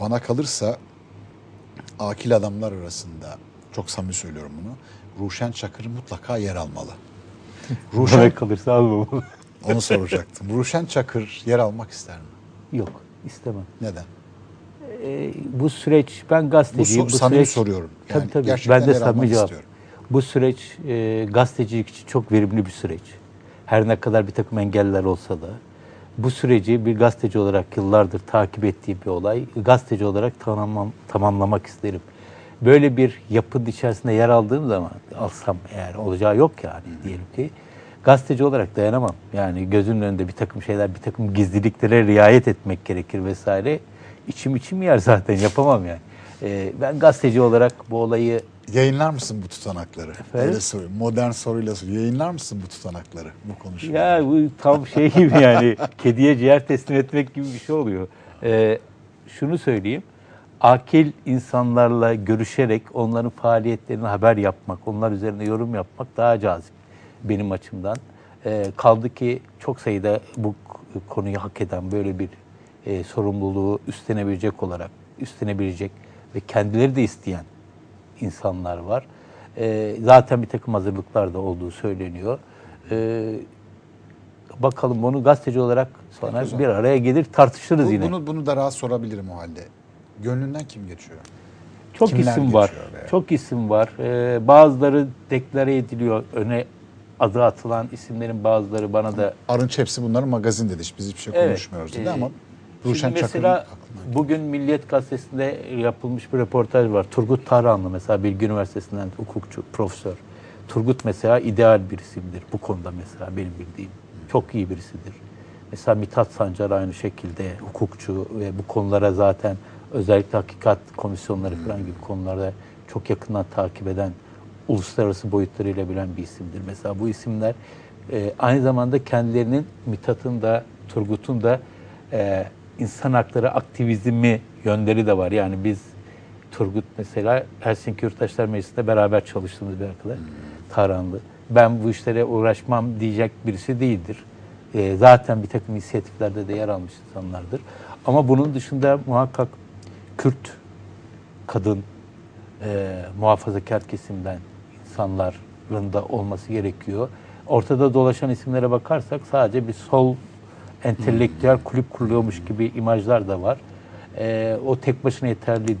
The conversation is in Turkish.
bana kalırsa akil adamlar arasında çok samimi söylüyorum bunu. Ruşen Çakır mutlaka yer almalı. Ruşen Bana kalırsa almamalı. onu soracaktım. Ruşen Çakır yer almak ister mi? Yok istemem. Neden? Ee, bu süreç ben Bu, gazeteciyim. so- bu süreç, soruyorum. Tabii tabii. gerçekten Ben de samimi cevap. istiyorum. Bu süreç e, gazetecilik için çok verimli bir süreç. Her ne kadar bir takım engeller olsa da bu süreci bir gazeteci olarak yıllardır takip ettiğim bir olay. Gazeteci olarak tamamlam, tamamlamak isterim. Böyle bir yapının içerisinde yer aldığım zaman alsam eğer olacağı yok yani diyelim ki gazeteci olarak dayanamam. Yani gözünün önünde bir takım şeyler, bir takım gizliliklere riayet etmek gerekir vesaire. İçim içim yer zaten yapamam yani. Ee, ben gazeteci olarak bu olayı Yayınlar mısın bu tutanakları? Efendim? Öyle sorayım. Modern soruyla soruyorum. Yayınlar mısın bu tutanakları? Bu konuşmayı. Ya bu tam şey gibi yani kediye ciğer teslim etmek gibi bir şey oluyor. Ee, şunu söyleyeyim. Akil insanlarla görüşerek onların faaliyetlerini haber yapmak, onlar üzerine yorum yapmak daha cazip benim açımdan. Ee, kaldı ki çok sayıda bu konuyu hak eden böyle bir e, sorumluluğu üstlenebilecek olarak, üstlenebilecek ve kendileri de isteyen insanlar var. Ee, zaten bir takım hazırlıklar da olduğu söyleniyor. Ee, bakalım bunu gazeteci olarak sonra bir araya gelir tartışırız Bu- yine. bunu, bunu da rahat sorabilirim o halde. Gönlünden kim geçiyor? Çok kimler isim var. veya? Çok isim var. Ee, bazıları deklare ediliyor. Öne adı atılan isimlerin bazıları bana da Arınç hepsi bunların magazin dedi. Biz hiçbir şey Evet, konuşmuyoruz dedi e, ama Ruşen Çakır'ın mesela bugün Milliyet Gazetesi'nde yapılmış bir röportaj var. Turgut Tarhanlı mesela Bilgi Üniversitesi'nden hukukçu, profesör. Turgut mesela ideal bir isimdir bu konuda mesela benim bildiğim. Çok iyi birisidir. Mesela Mithat Sancar aynı şekilde hukukçu ve bu konulara zaten özellikle hakikat komisyonları falan gibi konularda çok yakından takip eden uluslararası boyutlarıyla bilen bir isimdir. Mesela bu isimler e, aynı zamanda kendilerinin Mithat'ın da Turgut'un da e, insan hakları aktivizmi yönleri de var. Yani biz Turgut mesela Helsinki Yurttaşlar Meclisi'nde beraber çalıştığımız bir arkadaş. Tarhanlı. Ben bu işlere uğraşmam diyecek birisi değildir. E, zaten bir takım inisiyatiflerde de yer almış insanlardır. Ama bunun dışında muhakkak Kürt kadın e, muhafazakar kesimden insanların da olması gerekiyor. Ortada dolaşan isimlere bakarsak sadece bir sol entelektüel kulüp kuruyormuş gibi imajlar da var. E, o tek başına yeterli değil.